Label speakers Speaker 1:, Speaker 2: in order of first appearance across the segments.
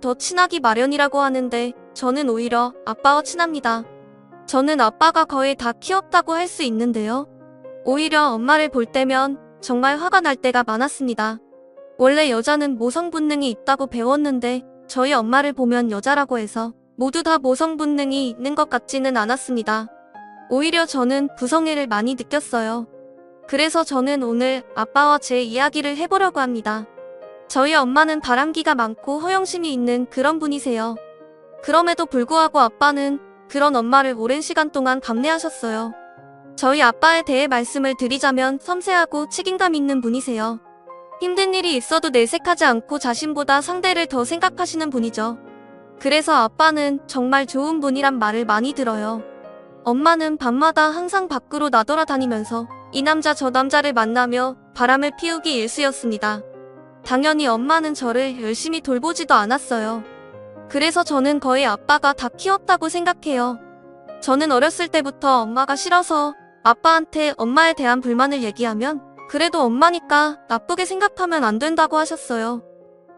Speaker 1: 더 친하기 마련이라고 하는데 저는 오히려 아빠와 친합니다. 저는 아빠가 거의 다 키웠다고 할 수 있는데요. 오히려 엄마를 볼 때면 정말 화가 날 때가 많았습니다. 원래 여자는 모성 본능이 있다고 배웠는데 저희 엄마를 보면 여자라고 해서 모두 다 모성 본능이 있는 것 같지는 않았습니다. 오히려 저는 부성애를 많이 느꼈어요. 그래서 저는 오늘 아빠와 제 이야기를 해보려고 합니다. 저희 엄마는 바람기가 많고 허영심이 있는 그런 분이세요. 그럼에도 불구하고 아빠는 그런 엄마를 오랜 시간 동안 감내하셨어요. 저희 아빠에 대해 말씀을 드리자면 섬세하고 책임감 있는 분이세요. 힘든 일이 있어도 내색하지 않고 자신보다 상대를 더 생각하시는 분이죠. 그래서 아빠는 정말 좋은 분이란 말을 많이 들어요. 엄마는 밤마다 항상 밖으로 나돌아다니면서 이 남자 저 남자를 만나며 바람을 피우기 일쑤였습니다. 당연히 엄마는 저를 열심히 돌보지도 않았어요. 그래서 저는 거의 아빠가 다 키웠다고 생각해요. 저는 어렸을 때부터 엄마가 싫어서 아빠한테 엄마에 대한 불만을 얘기하면 그래도 엄마니까 나쁘게 생각하면 안 된다고 하셨어요.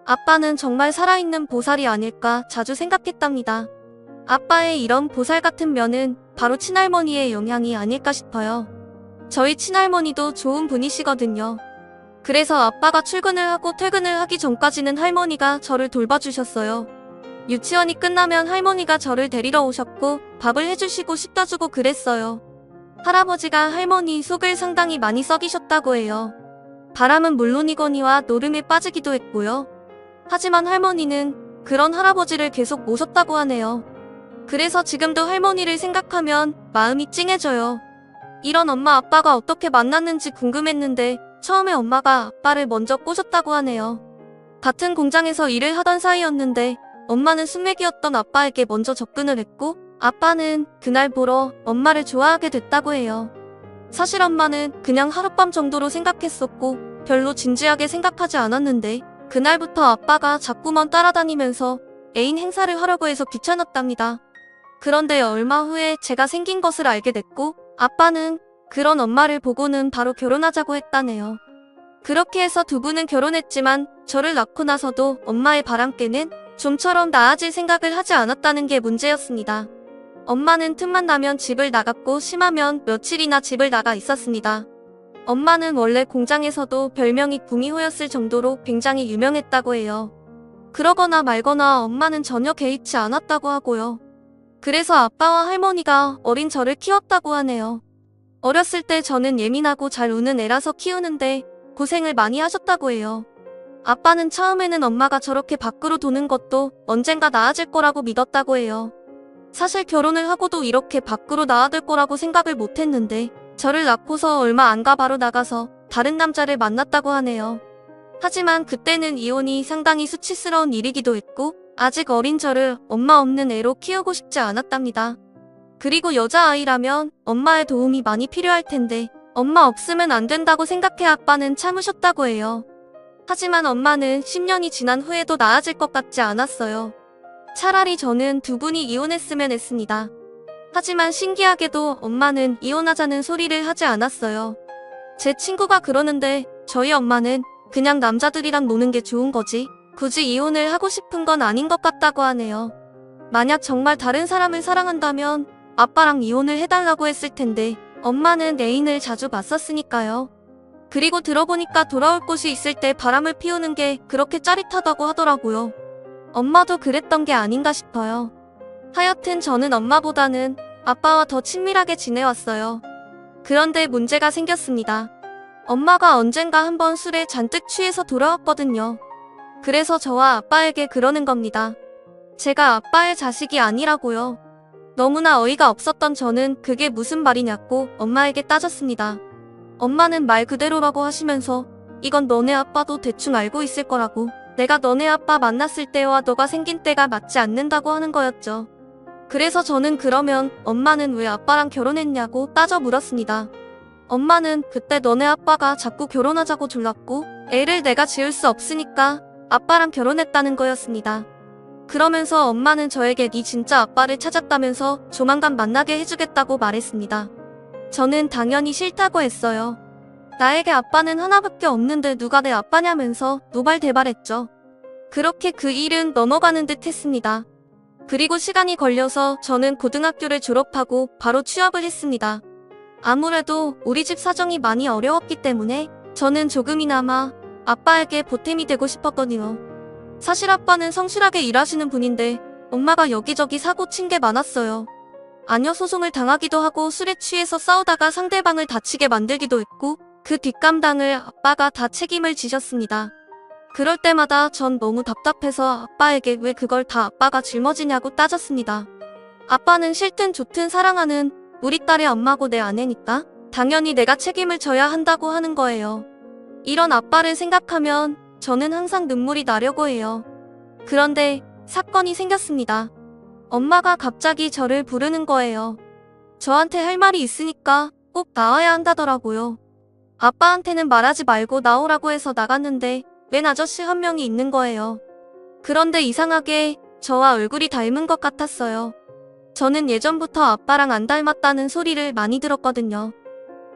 Speaker 1: 아빠는 정말 살아있는 보살이 아닐까 자주 생각했답니다. 아빠의 이런 보살 같은 면은 바로 친할머니의 영향이 아닐까 싶어요. 저희 친할머니도 좋은 분이시거든요. 그래서 아빠가 출근을 하고 퇴근을 하기 전까지는 할머니가 저를 돌봐주셨어요. 유치원이 끝나면 할머니가 저를 데리러 오셨고 밥을 해주시고 씻다 주고 그랬어요. 할아버지가 할머니 속을 상당히 많이 썩이셨다고 해요. 바람은 물론이거니와 노름에 빠지기도 했고요. 하지만 할머니는 그런 할아버지를 계속 모셨다고 하네요. 그래서 지금도 할머니를 생각하면 마음이 찡해져요. 이런 엄마 아빠가 어떻게 만났는지 궁금했는데 처음에 엄마가 아빠를 먼저 꼬셨다고 하네요. 같은 공장에서 일을 하던 사이였는데 엄마는 숙맥이었던 아빠에게 먼저 접근을 했고 아빠는 그날 보러 엄마를 좋아하게 됐다고 해요. 사실 엄마는 그냥 하룻밤 정도로 생각했었고 별로 진지하게 생각하지 않았는데 그날부터 아빠가 자꾸만 따라다니면서 애인 행사를 하려고 해서 귀찮았답니다. 그런데 얼마 후에 제가 생긴 것을 알게 됐고 아빠는 그런 엄마를 보고는 바로 결혼하자고 했다네요. 그렇게 해서 두 분은 결혼했지만 저를 낳고 나서도 엄마의 바람께는 좀처럼 나아질 생각을 하지 않았다는 게 문제였습니다. 엄마는 틈만 나면 집을 나갔고 심하면 며칠이나 집을 나가 있었습니다. 엄마는 원래 공장에서도 별명이 구미호였을 정도로 굉장히 유명했다고 해요. 그러거나 말거나 엄마는 전혀 개의치 않았다고 하고요. 그래서 아빠와 할머니가 어린 저를 키웠다고 하네요. 어렸을 때 저는 예민하고 잘 우는 애라서 키우는데 고생을 많이 하셨다고 해요. 아빠는 처음에는 엄마가 저렇게 밖으로 도는 것도 언젠가 나아질 거라고 믿었다고 해요. 사실 결혼을 하고도 이렇게 밖으로 나아들 거라고 생각을 못 했는데 저를 낳고서 얼마 안 가 바로 나가서 다른 남자를 만났다고 하네요. 하지만 그때는 이혼이 상당히 수치스러운 일이기도 했고 아직 어린 저를 엄마 없는 애로 키우고 싶지 않았답니다. 그리고 여자아이라면 엄마의 도움이 많이 필요할 텐데 엄마 없으면 안 된다고 생각해 아빠는 참으셨다고 해요. 하지만 엄마는 10년이 지난 후에도 나아질 것 같지 않았어요. 차라리 저는 두 분이 이혼했으면 했습니다. 하지만 신기하게도 엄마는 이혼하자는 소리를 하지 않았어요. 제 친구가 그러는데 저희 엄마는 그냥 남자들이랑 노는 게 좋은 거지 굳이 이혼을 하고 싶은 건 아닌 것 같다고 하네요. 만약 정말 다른 사람을 사랑한다면 아빠랑 이혼을 해달라고 했을 텐데 엄마는 애인을 자주 봤었으니까요. 그리고 들어보니까 돌아올 곳이 있을 때 바람을 피우는 게 그렇게 짜릿하다고 하더라고요. 엄마도 그랬던 게 아닌가 싶어요. 하여튼 저는 엄마보다는 아빠와 더 친밀하게 지내왔어요. 그런데 문제가 생겼습니다. 엄마가 언젠가 한번 술에 잔뜩 취해서 돌아왔거든요. 그래서 저와 아빠에게 그러는 겁니다. 제가 아빠의 자식이 아니라고요. 너무나 어이가 없었던 저는 그게 무슨 말이냐고 엄마에게 따졌습니다. 엄마는 말 그대로라고 하시면서 이건 너네 아빠도 대충 알고 있을 거라고 내가 너네 아빠 만났을 때와 너가 생긴 때가 맞지 않는다고 하는 거였죠. 그래서 저는 그러면 엄마는 왜 아빠랑 결혼했냐고 따져 물었습니다. 엄마는 그때 너네 아빠가 자꾸 결혼하자고 졸랐고 애를 내가 지을 수 없으니까 아빠랑 결혼했다는 거였습니다. 그러면서 엄마는 저에게 네 진짜 아빠를 찾았다면서 조만간 만나게 해주겠다고 말했습니다. 저는 당연히 싫다고 했어요. 나에게 아빠는 하나밖에 없는데 누가 내 아빠냐면서 노발대발했죠. 그렇게 그 일은 넘어가는 듯 했습니다. 그리고 시간이 걸려서 저는 고등학교를 졸업하고 바로 취업을 했습니다. 아무래도 우리 집 사정이 많이 어려웠기 때문에 저는 조금이나마 아빠에게 보탬이 되고 싶었거든요. 사실 아빠는 성실하게 일하시는 분인데 엄마가 여기저기 사고 친 게 많았어요. 아녀 소송을 당하기도 하고 술에 취해서 싸우다가 상대방을 다치게 만들기도 했고 그 뒷감당을 아빠가 다 책임을 지셨습니다. 그럴 때마다 전 너무 답답해서 아빠에게 왜 그걸 다 아빠가 짊어지냐고 따졌습니다. 아빠는 싫든 좋든 사랑하는 우리 딸의 엄마고 내 아내니까 당연히 내가 책임을 져야 한다고 하는 거예요. 이런 아빠를 생각하면 저는 항상 눈물이 나려고 해요. 그런데 사건이 생겼습니다. 엄마가 갑자기 저를 부르는 거예요. 저한테 할 말이 있으니까 꼭 나와야 한다더라고요. 아빠한테는 말하지 말고 나오라고 해서 나갔는데 웬 아저씨 한 명이 있는 거예요. 그런데 이상하게 저와 얼굴이 닮은 것 같았어요. 저는 예전부터 아빠랑 안 닮았다는 소리를 많이 들었거든요.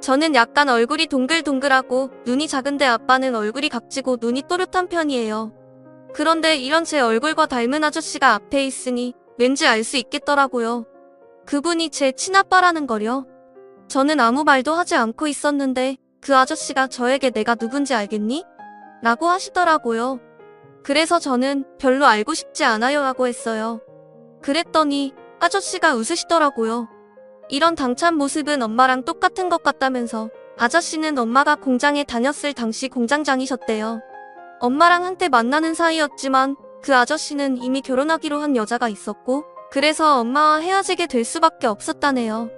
Speaker 1: 저는 약간 얼굴이 동글동글하고 눈이 작은데 아빠는 얼굴이 각지고 눈이 또렷한 편이에요. 그런데 이런 제 얼굴과 닮은 아저씨가 앞에 있으니 왠지 알 수 있겠더라고요. 그분이 제 친아빠라는 걸요. 저는 아무 말도 하지 않고 있었는데 그 아저씨가 저에게 내가 누군지 알겠니? 라고 하시더라고요. 그래서 저는 별로 알고 싶지 않아요 하고 했어요. 그랬더니 아저씨가 웃으시더라고요. 이런 당찬 모습은 엄마랑 똑같은 것 같다면서 아저씨는 엄마가 공장에 다녔을 당시 공장장이셨대요. 엄마랑 한때 만나는 사이였지만 그 아저씨는 이미 결혼하기로 한 여자가 있었고 그래서 엄마와 헤어지게 될 수밖에 없었다네요.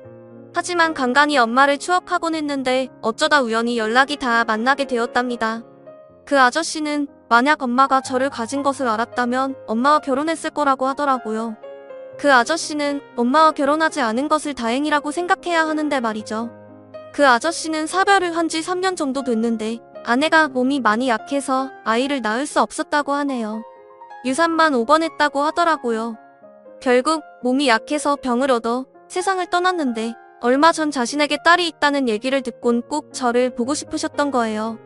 Speaker 1: 하지만 간간히 엄마를 추억하곤 했는데 어쩌다 우연히 연락이 다 만나게 되었답니다. 그 아저씨는 만약 엄마가 저를 가진 것을 알았다면 엄마와 결혼했을 거라고 하더라고요. 그 아저씨는 엄마와 결혼하지 않은 것을 다행이라고 생각해야 하는데 말이죠. 그 아저씨는 사별을 한 지 3년 정도 됐는데 아내가 몸이 많이 약해서 아이를 낳을 수 없었다고 하네요. 유산만 5번 했다고 하더라고요. 결국 몸이 약해서 병을 얻어 세상을 떠났는데 얼마 전 자신에게 딸이 있다는 얘기를 듣곤 꼭 저를 보고 싶으셨던 거예요.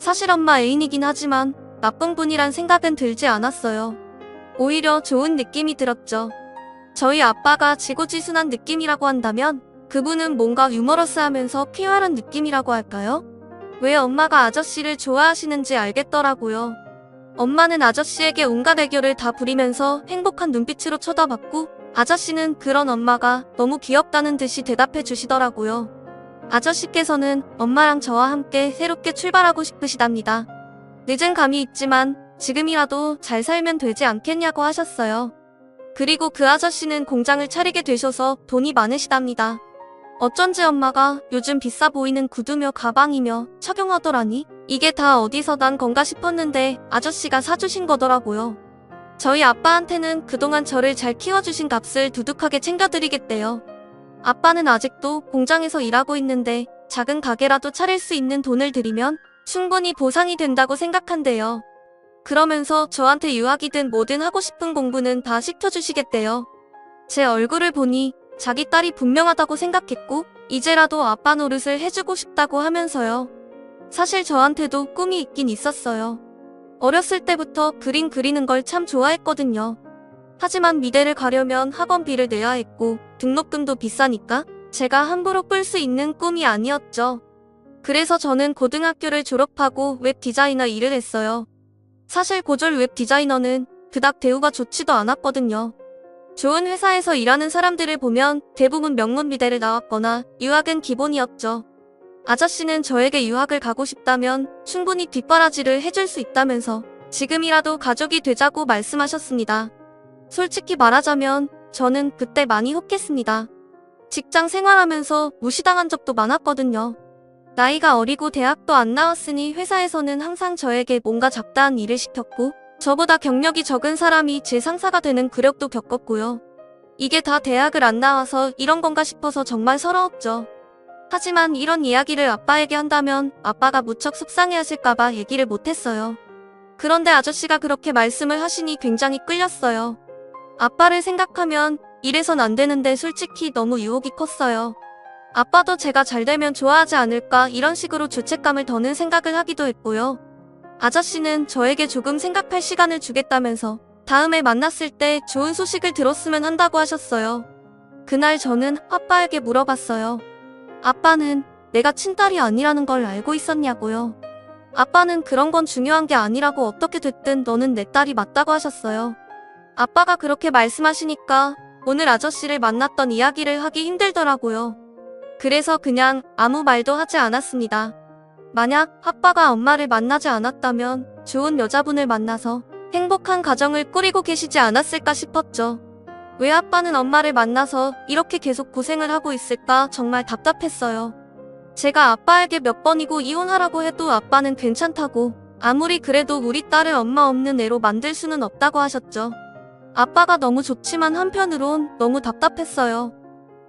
Speaker 1: 사실 엄마 애인이긴 하지만 나쁜 분이란 생각은 들지 않았어요. 오히려 좋은 느낌이 들었죠. 저희 아빠가 지고지순한 느낌이라고 한다면 그분은 뭔가 유머러스하면서 쾌활한 느낌이라고 할까요? 왜 엄마가 아저씨를 좋아하시는지 알겠더라고요. 엄마는 아저씨에게 온갖 애교를 다 부리면서 행복한 눈빛으로 쳐다봤고 아저씨는 그런 엄마가 너무 귀엽다는 듯이 대답해 주시더라고요. 아저씨께서는 엄마랑 저와 함께 새롭게 출발하고 싶으시답니다. 늦은 감이 있지만 지금이라도 잘 살면 되지 않겠냐고 하셨어요. 그리고 그 아저씨는 공장을 차리게 되셔서 돈이 많으시답니다. 어쩐지 엄마가 요즘 비싸 보이는 구두며 가방이며 착용하더라니 이게 다 어디서 난 건가 싶었는데 아저씨가 사주신 거더라고요. 저희 아빠한테는 그동안 저를 잘 키워주신 값을 두둑하게 챙겨드리겠대요. 아빠는 아직도 공장에서 일하고 있는데 작은 가게라도 차릴 수 있는 돈을 들이면 충분히 보상이 된다고 생각한대요. 그러면서 저한테 유학이든 뭐든 하고 싶은 공부는 다 시켜주시겠대요. 제 얼굴을 보니 자기 딸이 분명하다고 생각했고 이제라도 아빠 노릇을 해주고 싶다고 하면서요. 사실 저한테도 꿈이 있긴 있었어요. 어렸을 때부터 그림 그리는 걸 참 좋아했거든요. 하지만 미대를 가려면 학원비를 내야 했고 등록금도 비싸니까 제가 함부로 끌수 있는 꿈이 아니었죠. 그래서 저는 고등학교를 졸업하고 웹 디자이너 일을 했어요. 사실 고졸 웹 디자이너는 그닥 대우가 좋지도 않았거든요. 좋은 회사에서 일하는 사람들을 보면 대부분 명문미대를 나왔거나 유학은 기본이었죠. 아저씨는 저에게 유학을 가고 싶다면 충분히 뒷바라지를 해줄 수 있다면서 지금이라도 가족이 되자고 말씀하셨습니다. 솔직히 말하자면 저는 그때 많이 혹했습니다. 직장 생활하면서 무시당한 적도 많았거든요. 나이가 어리고 대학도 안 나왔으니 회사에서는 항상 저에게 뭔가 잡다한 일을 시켰고 저보다 경력이 적은 사람이 제 상사가 되는 굴욕도 겪었고요. 이게 다 대학을 안 나와서 이런 건가 싶어서 정말 서러웠죠. 하지만 이런 이야기를 아빠에게 한다면 아빠가 무척 속상해 하실까봐 얘기를 못했어요. 그런데 아저씨가 그렇게 말씀을 하시니 굉장히 끌렸어요. 아빠를 생각하면 이래선 안 되는데 솔직히 너무 유혹이 컸어요. 아빠도 제가 잘 되면 좋아하지 않을까 이런 식으로 죄책감을 더는 생각을 하기도 했고요. 아저씨는 저에게 조금 생각할 시간을 주겠다면서 다음에 만났을 때 좋은 소식을 들었으면 한다고 하셨어요. 그날 저는 아빠에게 물어봤어요. 아빠는 내가 친딸이 아니라는 걸 알고 있었냐고요. 아빠는 그런 건 중요한 게 아니라고 어떻게 됐든 너는 내 딸이 맞다고 하셨어요. 아빠가 그렇게 말씀하시니까 오늘 아저씨를 만났던 이야기를 하기 힘들더라고요. 그래서 그냥 아무 말도 하지 않았습니다. 만약 아빠가 엄마를 만나지 않았다면 좋은 여자분을 만나서 행복한 가정을 꾸리고 계시지 않았을까 싶었죠. 왜 아빠는 엄마를 만나서 이렇게 계속 고생을 하고 있을까 정말 답답했어요. 제가 아빠에게 몇 번이고 이혼하라고 해도 아빠는 괜찮다고 아무리 그래도 우리 딸을 엄마 없는 애로 만들 수는 없다고 하셨죠. 아빠가 너무 좋지만 한편으론 너무 답답했어요.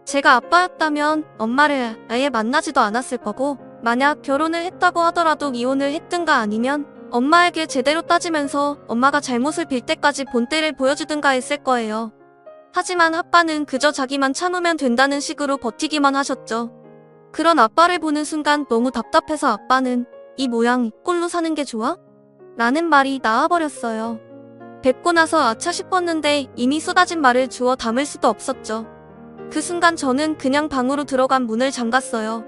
Speaker 1: 제가 아빠였다면 엄마를 아예 만나지도 않았을 거고 만약 결혼을 했다고 하더라도 이혼을 했든가 아니면 엄마에게 제대로 따지면서 엄마가 잘못을 빌 때까지 본때를 보여주든가 했을 거예요. 하지만 아빠는 그저 자기만 참으면 된다는 식으로 버티기만 하셨죠. 그런 아빠를 보는 순간 너무 답답해서 아빠는 이 모양 이 꼴로 사는 게 좋아? 라는 말이 나와버렸어요. 뵙고 나서 아차 싶었는데 이미 쏟아진 말을 주워 담을 수도 없었죠. 그 순간 저는 그냥 방으로 들어간 문을 잠갔어요.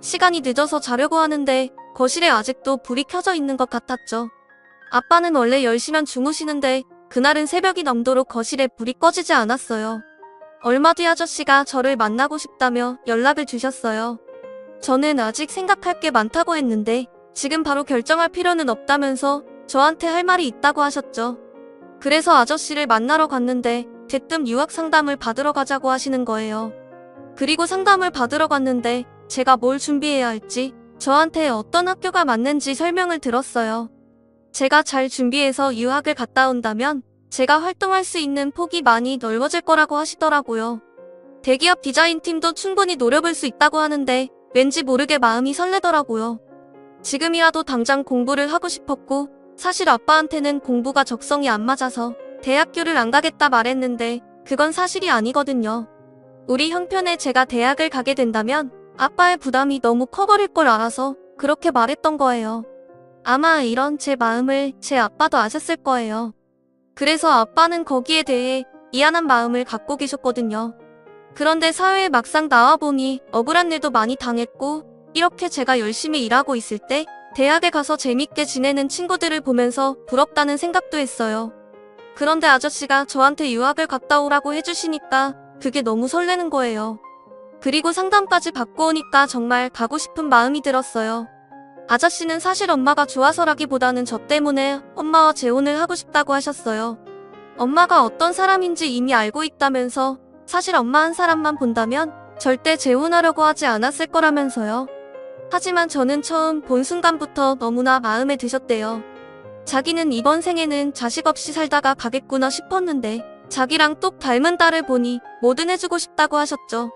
Speaker 1: 시간이 늦어서 자려고 하는데 거실에 아직도 불이 켜져 있는 것 같았죠. 아빠는 원래 10시면 주무시는데 그날은 새벽이 넘도록 거실에 불이 꺼지지 않았어요. 얼마 뒤 아저씨가 저를 만나고 싶다며 연락을 주셨어요. 저는 아직 생각할 게 많다고 했는데 지금 바로 결정할 필요는 없다면서 저한테 할 말이 있다고 하셨죠. 그래서 아저씨를 만나러 갔는데 대뜸 유학 상담을 받으러 가자고 하시는 거예요. 그리고 상담을 받으러 갔는데 제가 뭘 준비해야 할지 저한테 어떤 학교가 맞는지 설명을 들었어요. 제가 잘 준비해서 유학을 갔다 온다면 제가 활동할 수 있는 폭이 많이 넓어질 거라고 하시더라고요. 대기업 디자인 팀도 충분히 노려볼 수 있다고 하는데 왠지 모르게 마음이 설레더라고요. 지금이라도 당장 공부를 하고 싶었고 사실 아빠한테는 공부가 적성이 안 맞아서 대학교를 안 가겠다 말했는데 그건 사실이 아니거든요. 우리 형편에 제가 대학을 가게 된다면 아빠의 부담이 너무 커버릴 걸 알아서 그렇게 말했던 거예요. 아마 이런 제 마음을 제 아빠도 아셨을 거예요. 그래서 아빠는 거기에 대해 미안한 마음을 갖고 계셨거든요. 그런데 사회에 막상 나와보니 억울한 일도 많이 당했고 이렇게 제가 열심히 일하고 있을 때 대학에 가서 재밌게 지내는 친구들을 보면서 부럽다는 생각도 했어요. 그런데 아저씨가 저한테 유학을 갔다 오라고 해주시니까 그게 너무 설레는 거예요. 그리고 상담까지 받고 오니까 정말 가고 싶은 마음이 들었어요. 아저씨는 사실 엄마가 좋아서라기보다는 저 때문에 엄마와 재혼을 하고 싶다고 하셨어요. 엄마가 어떤 사람인지 이미 알고 있다면서 사실 엄마 한 사람만 본다면 절대 재혼하려고 하지 않았을 거라면서요. 하지만 저는 처음 본 순간부터 너무나 마음에 드셨대요. 자기는 이번 생에는 자식 없이 살다가 가겠구나 싶었는데 자기랑 똑 닮은 딸을 보니 뭐든 해주고 싶다고 하셨죠.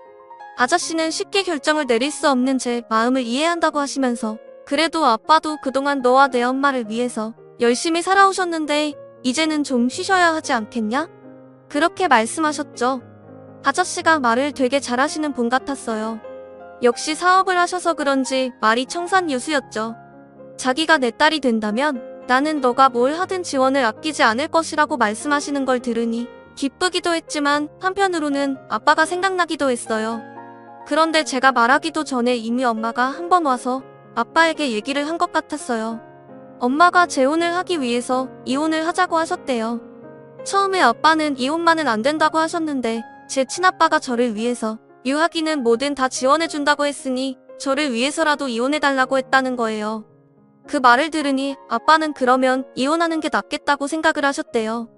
Speaker 1: 아저씨는 쉽게 결정을 내릴 수 없는 제 마음을 이해한다고 하시면서 그래도 아빠도 그동안 너와 내 엄마를 위해서 열심히 살아오셨는데 이제는 좀 쉬셔야 하지 않겠냐? 그렇게 말씀하셨죠. 아저씨가 말을 되게 잘하시는 분 같았어요. 역시 사업을 하셔서 그런지 말이 청산유수였죠. 자기가 내 딸이 된다면 나는 너가 뭘 하든 지원을 아끼지 않을 것이라고 말씀하시는 걸 들으니 기쁘기도 했지만 한편으로는 아빠가 생각나기도 했어요. 그런데 제가 말하기도 전에 이미 엄마가 한 번 와서 아빠에게 얘기를 한 것 같았어요. 엄마가 재혼을 하기 위해서 이혼을 하자고 하셨대요. 처음에 아빠는 이혼만은 안 된다고 하셨는데 제 친아빠가 저를 위해서 유학이는 뭐든 다 지원해준다고 했으니 저를 위해서라도 이혼해달라고 했다는 거예요. 그 말을 들으니 아빠는 그러면 이혼하는 게 낫겠다고 생각을 하셨대요.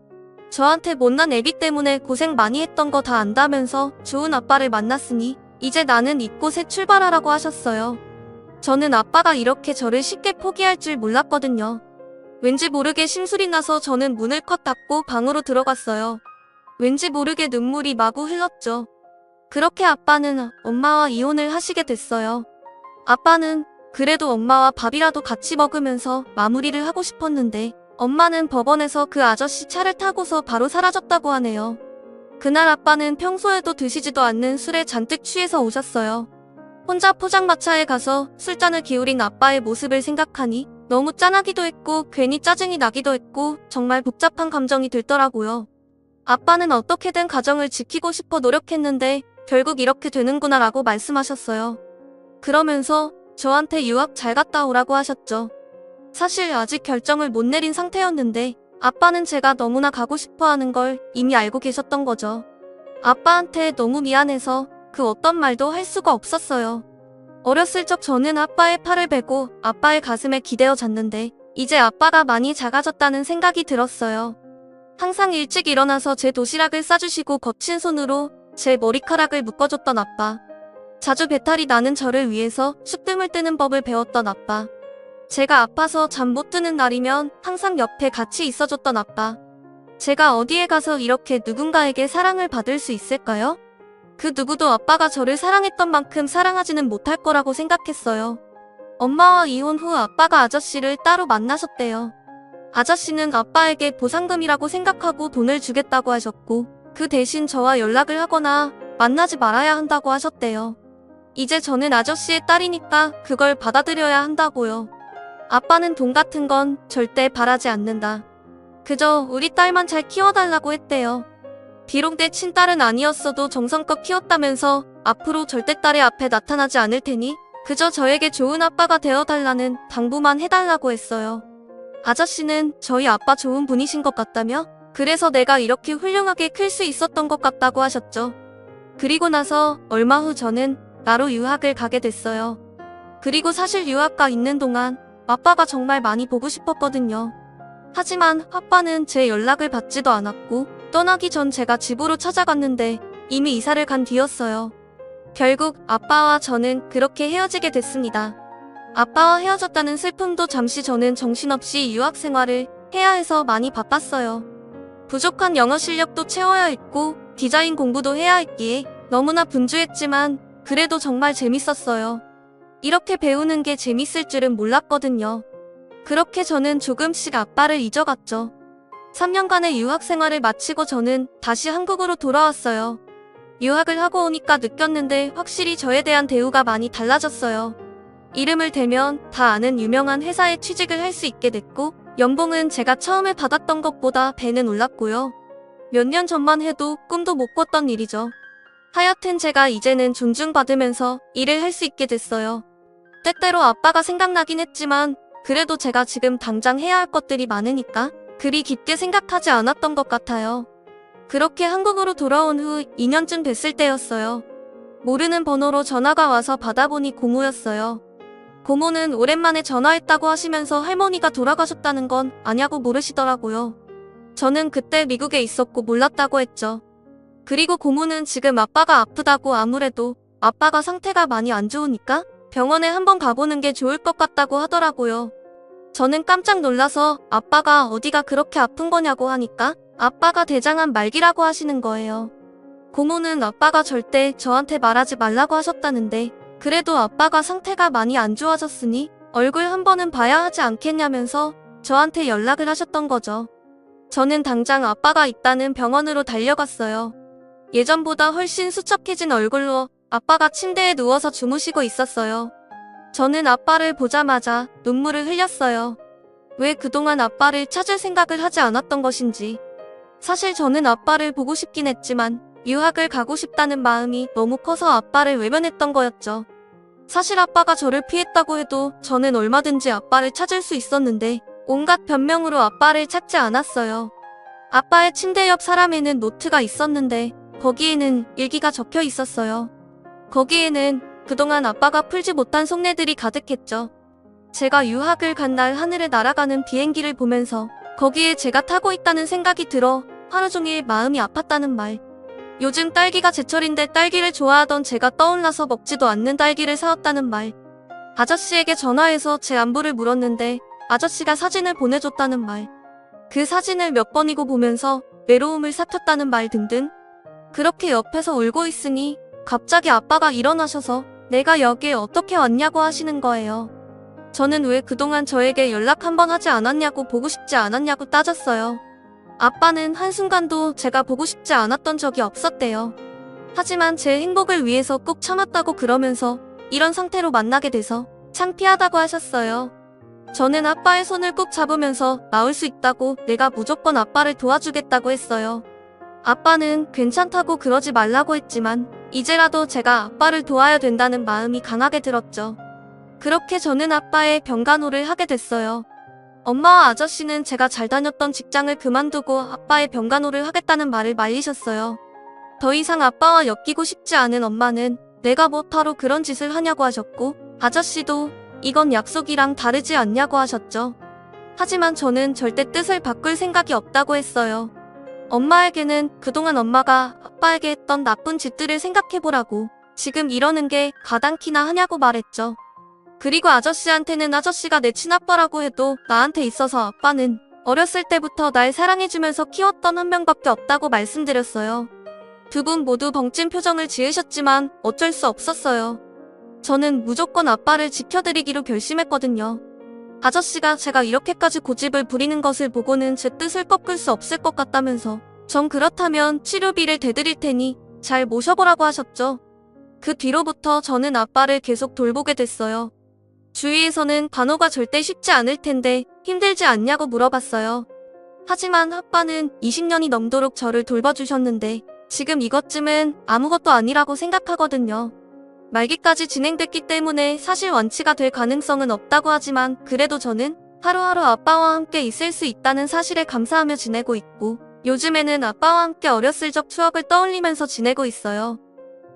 Speaker 1: 저한테 못난 애비 때문에 고생 많이 했던 거 다 안다면서 좋은 아빠를 만났으니 이제 나는 이곳에 출발하라고 하셨어요. 저는 아빠가 이렇게 저를 쉽게 포기할 줄 몰랐거든요. 왠지 모르게 심술이 나서 저는 문을 컷 닫고 방으로 들어갔어요. 왠지 모르게 눈물이 마구 흘렀죠. 그렇게 아빠는 엄마와 이혼을 하시게 됐어요. 아빠는 그래도 엄마와 밥이라도 같이 먹으면서 마무리를 하고 싶었는데 엄마는 법원에서 그 아저씨 차를 타고서 바로 사라졌다고 하네요. 그날 아빠는 평소에도 드시지도 않는 술에 잔뜩 취해서 오셨어요. 혼자 포장마차에 가서 술잔을 기울인 아빠의 모습을 생각하니 너무 짠하기도 했고 괜히 짜증이 나기도 했고 정말 복잡한 감정이 들더라고요. 아빠는 어떻게든 가정을 지키고 싶어 노력했는데 결국 이렇게 되는구나 라고 말씀하셨어요. 그러면서 저한테 유학 잘 갔다 오라고 하셨죠. 사실 아직 결정을 못 내린 상태였는데 아빠는 제가 너무나 가고 싶어 하는 걸 이미 알고 계셨던 거죠. 아빠한테 너무 미안해서 그 어떤 말도 할 수가 없었어요. 어렸을 적 저는 아빠의 팔을 베고 아빠의 가슴에 기대어 잤는데 이제 아빠가 많이 작아졌다는 생각이 들었어요. 항상 일찍 일어나서 제 도시락을 싸주시고 거친 손으로 제 머리카락을 묶어줬던 아빠. 자주 배탈이 나는 저를 위해서 쑥뜸을 뜨는 법을 배웠던 아빠. 제가 아파서 잠 못 드는 날이면 항상 옆에 같이 있어줬던 아빠. 제가 어디에 가서 이렇게 누군가에게 사랑을 받을 수 있을까요? 그 누구도 아빠가 저를 사랑했던 만큼 사랑하지는 못할 거라고 생각했어요. 엄마와 이혼 후 아빠가 아저씨를 따로 만나셨대요. 아저씨는 아빠에게 보상금이라고 생각하고 돈을 주겠다고 하셨고, 그 대신 저와 연락을 하거나 만나지 말아야 한다고 하셨대요. 이제 저는 아저씨의 딸이니까 그걸 받아들여야 한다고요. 아빠는 돈 같은 건 절대 바라지 않는다. 그저 우리 딸만 잘 키워달라고 했대요. 비록 내 친딸은 아니었어도 정성껏 키웠다면서 앞으로 절대 딸의 앞에 나타나지 않을 테니 그저 저에게 좋은 아빠가 되어달라는 당부만 해달라고 했어요. 아저씨는 저희 아빠 좋은 분이신 것 같다며 그래서 내가 이렇게 훌륭하게 클 수 있었던 것 같다고 하셨죠. 그리고 나서 얼마 후 저는 나로 유학을 가게 됐어요. 그리고 사실 유학가 있는 동안 아빠가 정말 많이 보고 싶었거든요. 하지만 아빠는 제 연락을 받지도 않았고 떠나기 전 제가 집으로 찾아갔는데 이미 이사를 간 뒤였어요. 결국 아빠와 저는 그렇게 헤어지게 됐습니다. 아빠와 헤어졌다는 슬픔도 잠시 저는 정신없이 유학 생활을 해야 해서 많이 바빴어요. 부족한 영어 실력도 채워야 했고 디자인 공부도 해야 했기에 너무나 분주했지만 그래도 정말 재밌었어요. 이렇게 배우는 게 재밌을 줄은 몰랐거든요. 그렇게 저는 조금씩 아빠를 잊어갔죠. 3년간의 유학 생활을 마치고 저는 다시 한국으로 돌아왔어요. 유학을 하고 오니까 느꼈는데 확실히 저에 대한 대우가 많이 달라졌어요. 이름을 대면 다 아는 유명한 회사에 취직을 할 수 있게 됐고, 연봉은 제가 처음에 받았던 것보다 배는 올랐고요. 몇 년 전만 해도 꿈도 못 꿨던 일이죠. 하여튼 제가 이제는 존중받으면서 일을 할 수 있게 됐어요. 때때로 아빠가 생각나긴 했지만, 그래도 제가 지금 당장 해야 할 것들이 많으니까 그리 깊게 생각하지 않았던 것 같아요. 그렇게 한국으로 돌아온 후 2년쯤 됐을 때였어요. 모르는 번호로 전화가 와서 받아보니 고모였어요. 고모는 오랜만에 전화했다고 하시면서 할머니가 돌아가셨다는 건 아냐고 물으시더라고요. 저는 그때 미국에 있었고 몰랐다고 했죠. 그리고 고모는 지금 아빠가 아프다고 아무래도 아빠가 상태가 많이 안 좋으니까 병원에 한번 가보는 게 좋을 것 같다고 하더라고요. 저는 깜짝 놀라서 아빠가 어디가 그렇게 아픈 거냐고 하니까 아빠가 대장암 말기라고 하시는 거예요. 고모는 아빠가 절대 저한테 말하지 말라고 하셨다는데 그래도 아빠가 상태가 많이 안 좋아졌으니 얼굴 한 번은 봐야 하지 않겠냐면서 저한테 연락을 하셨던 거죠. 저는 당장 아빠가 있다는 병원으로 달려갔어요. 예전보다 훨씬 수척해진 얼굴로 아빠가 침대에 누워서 주무시고 있었어요. 저는 아빠를 보자마자 눈물을 흘렸어요. 왜 그동안 아빠를 찾을 생각을 하지 않았던 것인지. 사실 저는 아빠를 보고 싶긴 했지만 유학을 가고 싶다는 마음이 너무 커서 아빠를 외면했던 거였죠. 사실 아빠가 저를 피했다고 해도 저는 얼마든지 아빠를 찾을 수 있었는데 온갖 변명으로 아빠를 찾지 않았어요. 아빠의 침대 옆 사람에는 노트가 있었는데 거기에는 일기가 적혀 있었어요. 거기에는 그동안 아빠가 풀지 못한 속내들이 가득했죠. 제가 유학을 간 날 하늘에 날아가는 비행기를 보면서 거기에 제가 타고 있다는 생각이 들어 하루 종일 마음이 아팠다는 말. 요즘 딸기가 제철인데 딸기를 좋아하던 제가 떠올라서 먹지도 않는 딸기를 사왔다는 말. 아저씨에게 전화해서 제 안부를 물었는데 아저씨가 사진을 보내줬다는 말. 그 사진을 몇 번이고 보면서 외로움을 삭혔다는 말 등등. 그렇게 옆에서 울고 있으니 갑자기 아빠가 일어나셔서 내가 여기에 어떻게 왔냐고 하시는 거예요. 저는 왜 그동안 저에게 연락 한번 하지 않았냐고 보고 싶지 않았냐고 따졌어요. 아빠는 한순간도 제가 보고 싶지 않았던 적이 없었대요. 하지만 제 행복을 위해서 꼭 참았다고 그러면서 이런 상태로 만나게 돼서 창피하다고 하셨어요. 저는 아빠의 손을 꾹 잡으면서 나올 수 있다고 내가 무조건 아빠를 도와주겠다고 했어요. 아빠는 괜찮다고 그러지 말라고 했지만 이제라도 제가 아빠를 도와야 된다는 마음이 강하게 들었죠. 그렇게 저는 아빠의 병간호를 하게 됐어요. 엄마와 아저씨는 제가 잘 다녔던 직장을 그만두고 아빠의 병간호를 하겠다는 말을 말리셨어요. 더 이상 아빠와 엮이고 싶지 않은 엄마는 내가 뭐하러 그런 짓을 하냐고 하셨고 아저씨도 이건 약속이랑 다르지 않냐고 하셨죠. 하지만 저는 절대 뜻을 바꿀 생각이 없다고 했어요. 엄마에게는 그동안 엄마가 아빠에게 했던 나쁜 짓들을 생각해보라고 지금 이러는 게 가당키나 하냐고 말했죠. 그리고 아저씨한테는 아저씨가 내 친아빠라고 해도 나한테 있어서 아빠는 어렸을 때부터 날 사랑해주면서 키웠던 한 명밖에 없다고 말씀드렸어요. 두 분 모두 벙찐 표정을 지으셨지만 어쩔 수 없었어요. 저는 무조건 아빠를 지켜드리기로 결심했거든요. 아저씨가 제가 이렇게까지 고집을 부리는 것을 보고는 제 뜻을 꺾을 수 없을 것 같다면서 전 그렇다면 치료비를 대드릴 테니 잘 모셔보라고 하셨죠. 그 뒤로부터 저는 아빠를 계속 돌보게 됐어요. 주위에서는 간호가 절대 쉽지 않을 텐데 힘들지 않냐고 물어봤어요. 하지만 아빠는 20년이 넘도록 저를 돌봐주셨는데 지금 이것쯤은 아무것도 아니라고 생각하거든요. 말기까지 진행됐기 때문에 사실 완치가 될 가능성은 없다고 하지만 그래도 저는 하루하루 아빠와 함께 있을 수 있다는 사실에 감사하며 지내고 있고 요즘에는 아빠와 함께 어렸을 적 추억을 떠올리면서 지내고 있어요.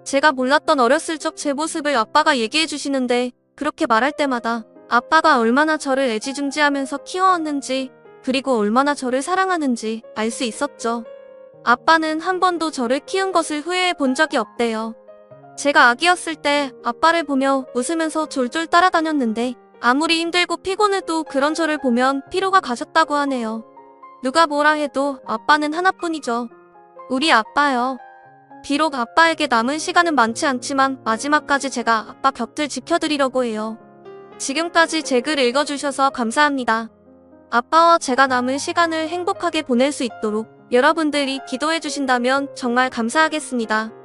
Speaker 1: 제가 몰랐던 어렸을 적 제 모습을 아빠가 얘기해 주시는데 그렇게 말할 때마다 아빠가 얼마나 저를 애지중지하면서 키워왔는지 그리고 얼마나 저를 사랑하는지 알 수 있었죠. 아빠는 한 번도 저를 키운 것을 후회해 본 적이 없대요. 제가 아기였을 때 아빠를 보며 웃으면서 졸졸 따라다녔는데 아무리 힘들고 피곤해도 그런 저를 보면 피로가 가셨다고 하네요. 누가 뭐라 해도 아빠는 하나뿐이죠. 우리 아빠요. 비록 아빠에게 남은 시간은 많지 않지만 마지막까지 제가 아빠 곁을 지켜드리려고 해요. 지금까지 제 글 읽어주셔서 감사합니다. 아빠와 제가 남은 시간을 행복하게 보낼 수 있도록 여러분들이 기도해 주신다면 정말 감사하겠습니다.